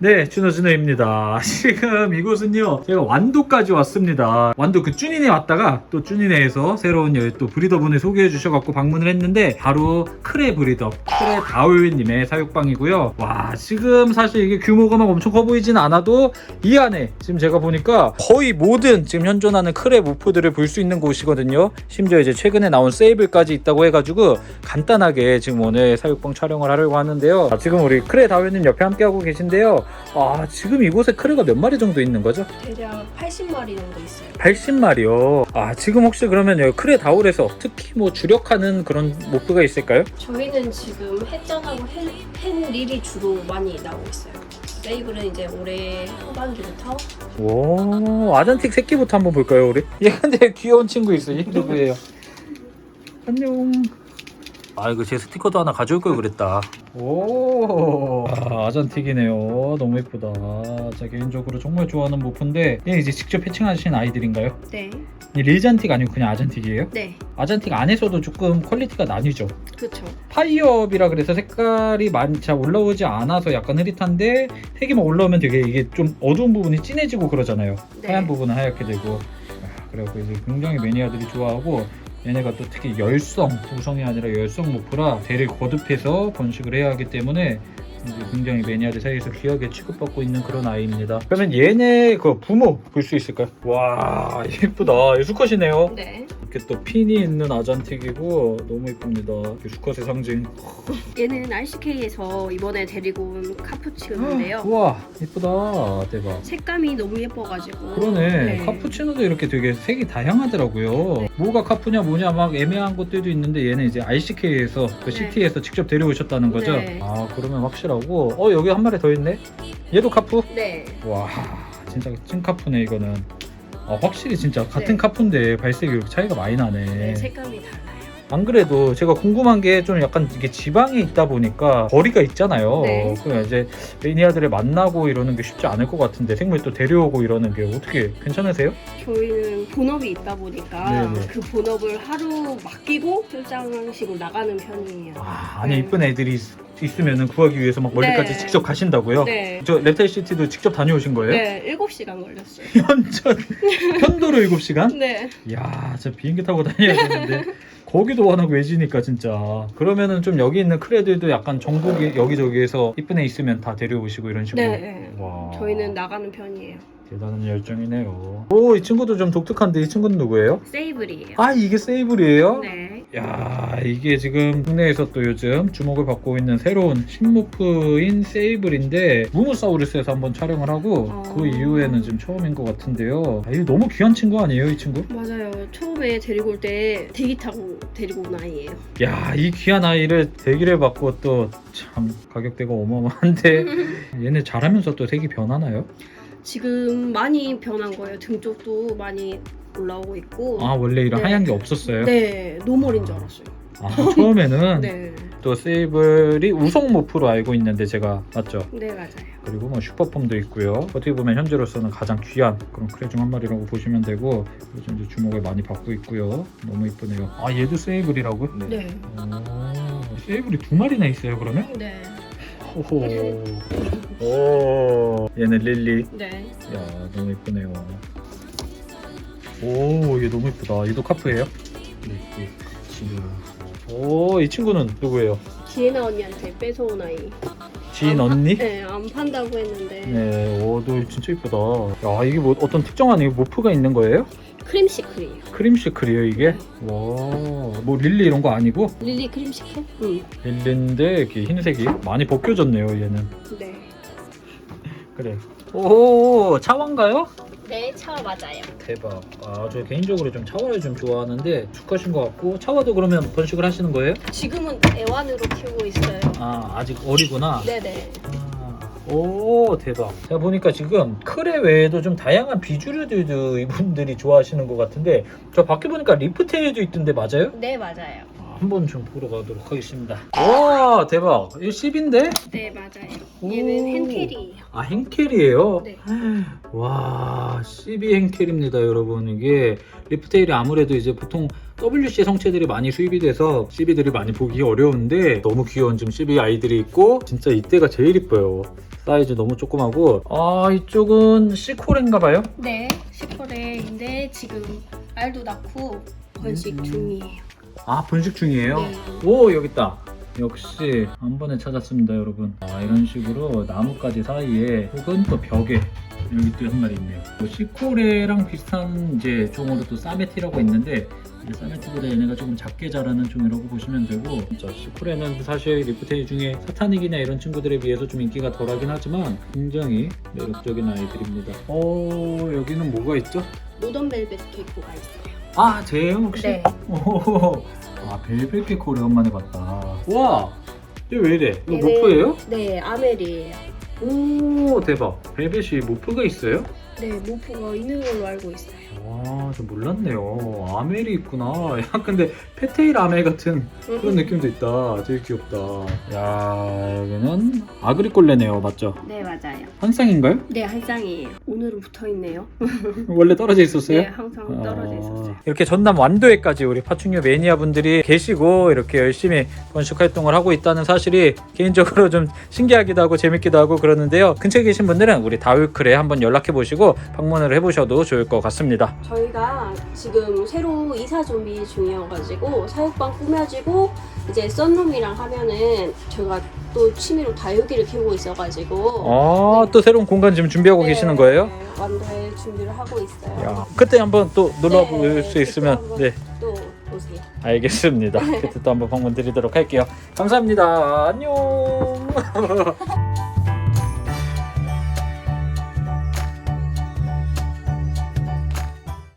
네, 준호준호입니다. 지금 이곳은요, 제가 완도까지 왔습니다. 완도 그 쭈니네 왔다가 또 쭈니네에서 새로운 여기 또 브리더분을 소개해 주셔갖고 방문을 했는데 바로 크레 브리더, 크레 다울님의 사육방이고요. 와, 지금 사실 이게 규모가 막 엄청 커 보이진 않아도 이 안에 지금 제가 보니까 거의 모든 지금 현존하는 크레 무프들을 볼 수 있는 곳이거든요. 심지어 이제 최근에 나온 세이블까지 있다고 해가지고 간단하게 지금 오늘 사육방 촬영을 하려고 하는데요. 아, 지금 우리 크레 다울님 옆에 함께하고 계신데요. 아, 지금 이곳에 크레가 몇 마리 정도 있는 거죠? 대략 80마리 정도 있어요. 80마리요. 아, 지금 혹시 그러면 여기 크레 다울에서 특히 뭐 주력하는 그런 목표가 있을까요? 저희는 지금 햇전하고 hen, 헨릴이 주로 많이 나오고 있어요. 세이블은 이제 올해 후반기부터 오, 아잔틱 새끼부터 한번 볼까요, 우리? 얘 근데 귀여운 친구 있어. 얘 누구예요? 안녕. 아, 이거 제 스티커도 하나 가져올 걸 그랬다. 오, 아, 아잔틱이네요. 너무 예쁘다. 자, 개인적으로 정말 좋아하는 모프인데, 얘 이제 직접 패칭하신 아이들인가요? 네, 이 리잔틱 아니고 그냥 아잔틱이에요? 네, 아잔틱 안에서도 조금 퀄리티가 나뉘죠. 그렇죠. 파이어업이라 그래서 색깔이 많이 잘 올라오지 않아서 약간 흐릿한데 색이만 올라오면 되게 이게 좀 어두운 부분이 진해지고 그러잖아요. 네. 하얀 부분은 하얗게 되고 아, 그래갖고 이제 굉장히 매니아들이 좋아하고 얘네가 또 특히 열성 우성이 아니라 열성 모프라 대를 거듭해서 번식을 해야 하기 때문에 굉장히 매니아들 사이에서 귀하게 취급받고 있는 그런 아이입니다. 그러면 얘네 그 부모 볼 수 있을까요? 와 예쁘다. 얘 수컷이네요. 네, 이렇게 또 핀이 있는 아잔틱이고 너무 예쁩니다. 이렇게 수컷의 상징. 얘는 RCK에서 이번에 데리고 온 카푸치노인데요. 우와 예쁘다 대박. 색감이 너무 예뻐가지고. 그러네 네. 카푸치노도 이렇게 되게 색이 다양하더라고요. 네. 뭐가 카푸냐 뭐냐 막 애매한 것들도 있는데 얘는 이제 ICK에서 그 네. CT에서 직접 데려오셨다는 거죠. 네. 아 그러면 확실하고 어 여기 한 마리 더 있네. 얘도 카푸? 네, 와 진짜 찐 카푸네 이거는. 아 확실히 진짜 같은 네. 카푸인데 발색이 이렇게 차이가 많이 나네. 네, 색감이 달라요. 안 그래도 제가 궁금한 게 좀 약간 이게 지방에 있다 보니까 거리가 있잖아요. 네. 그럼 이제 매니아들을 만나고 이러는 게 쉽지 않을 것 같은데 생물 또 데려오고 이러는 게 어떻게 괜찮으세요? 저희는 본업이 있다 보니까 네네. 그 본업을 하루 맡기고 출장식으로 나가는 편이에요. 아, 아니 네. 이쁜 애들이 있- 있으면은 구하기 위해서 막 멀리까지 네. 직접 가신다고요? 네. 저 랩타일 시티도 직접 다녀오신 거예요? 네, 7시간 걸렸어요. 현전 편도로 7시간? 네. 이야, 저 비행기 타고 다녀야 되는데 거기도 워낙 외지니까 진짜. 그러면은 좀 여기 있는 크레들도 약간 전국에 여기저기에서 이쁜 애 있으면 다 데려오시고 이런 식으로. 네. 와. 저희는 나가는 편이에요. 대단한 열정이네요. 오, 이 친구도 좀 독특한데 이 친구는 누구예요? 세이블이에요. 아, 이게 세이블이에요? 네. 야, 이게 지금 국내에서 또 요즘 주목을 받고 있는 새로운 신모프인 세이블인데 무무사우루스에서 한번 촬영을 하고 어. 그 이후에는 지금 처음인 것 같은데요. 아, 이거 너무 귀한 친구 아니에요, 이 친구? 맞아요. 처음에 데리고 올 때 대기 타고 데리고 온 아이예요. 야, 이 귀한 아이를 대기를 받고 또 참 가격대가 어마어마한데 얘네 자라면서 또 색이 변하나요? 지금 많이 변한 거예요. 등 쪽도 많이 올라오고 있고. 아, 원래 이런 네. 하얀 게 없었어요? 네, 노멀인 줄 알았어요. 아, 처음에는 네. 또 세이블이 우성 모프로 알고 있는데 제가 맞죠? 네, 맞아요. 그리고 뭐 슈퍼폼도 있고요. 어떻게 보면 현재로서는 가장 귀한 그런 크레 중 한 마리라고 보시면 되고 요즘 이제 주목을 많이 받고 있고요. 너무 이쁘네요. 아 얘도 세이블이라고요? 네. 오, 세이블이 두 마리나 있어요 그러면? 네. 호호. 오 얘는 릴리. 네. 야 너무 이쁘네요. 오 얘 너무 이쁘다. 얘도 카프예요? 네, 오이 친구는 누구예요? 기에나 언니한테 뺏어온 아이. 지인 안 파- 언니? 네, 안 판다고 했는데. 네, 오, 너 진짜 이쁘다. 야, 이게 뭐 어떤 특정한 이 모프가 있는 거예요? 크림 시클이에요. 크림 시클이에요, 이게? 와, 뭐 릴리 이런 거 아니고? 릴리 크림 시클? 응. 릴리인데 이렇게 흰색이 많이 벗겨졌네요, 얘는. 네. 그래. 오, 차와인가요? 네, 차 맞아요. 대박. 아, 저 개인적으로 좀 차와를 좀 좋아하는데 수컷인 것 같고 차와도 그러면 번식을 하시는 거예요? 지금은 애완으로 키우고 있어요. 아, 아직 어리구나. 네네. 아, 오 대박 제가 보니까 지금 크레 외에도 좀 다양한 비주류들도 이분들이 좋아하시는 것 같은데 저 밖에 보니까 리프테일도 있던데 맞아요? 네, 맞아요. 아, 한번 좀 보러 가도록 하겠습니다 와 대박 이거 10인데? 네, 맞아요. 오. 얘는 henkel이에요. 아 행켈이에요? 네. 와 12 행켈입니다 여러분 이게 리프테일이 아무래도 이제 보통 WC 성체들이 많이 수입이 돼서 CB들이 많이 보기 어려운데 너무 귀여운 지금 CB 아이들이 있고 진짜 이때가 제일 이뻐요 사이즈 너무 조그마고 아 이쪽은 시코레인가 봐요? 네, 시퍼레인데 지금 알도 낳고 번식 음. 중이에요. 아 분식 중이에요? 네. 오 여기 있다 역시 한 번에 찾았습니다 여러분 아, 이런 식으로 나뭇가지 사이에 혹은 또 벽에 여기 또 한 마리 있네요 뭐 시코레랑 비슷한 이제 종으로 또 사메티라고 있는데 이 사메티보다 얘네가 조금 작게 자라는 종이라고 보시면 되고 진짜 시코레는 사실 리프테이 중에 사타닉이나 이런 친구들에 비해서 좀 인기가 덜하긴 하지만 굉장히 매력적인 아이들입니다 어 여기는 뭐가 있죠? 모던 벨벳 개코가 있어요. 아 쟤예요 혹시? 네. 오, 아 벨벳 개코 오랜만에 봤다. 와, 얘왜 이래? 이거 모프예요? 네, 아멜이에요. 오 대박. 벨벳이 모프가 있어요? 네, 모프가 있는 걸로 알고 있어요. 와, 저 몰랐네요. 아멜이 있구나. 야, 근데 페테일 아멜 같은 그런 느낌도 있다. 되게 귀엽다. 야, 여기는 아그리콜레네요, 맞죠? 네, 맞아요. 한 쌍인가요? 네, 한 쌍이에요. 오늘은 붙어 있네요. 원래 떨어져 있었어요? 네, 항상 떨어져 있었어요. 이렇게 전남 완도에까지 우리 파충류 매니아 분들이 계시고 이렇게 열심히 번식 활동을 하고 있다는 사실이 개인적으로 좀 신기하기도 하고 재밌기도 하고 그러는데요. 근처에 계신 분들은 우리 다울클에 한번 연락해 보시고 방문을 해 보셔도 좋을 것 같습니다. 저희가 지금 새로 이사 준비 중이어가지고 사육방 꾸며지고 이제 썬룸이랑 하면은 저희가 또 취미로 다육이를 키우고 있어가지고 아, 또 새로운 공간 지금 준비하고 네, 계시는 거예요? 네, 완도에 준비를 하고 있어요. 야, 그때 한번 또 놀러 네, 볼수 그때 있으면 한번 네, 또 오세요. 알겠습니다. 그때 또 한번 방문 드리도록 할게요. 감사합니다. 안녕.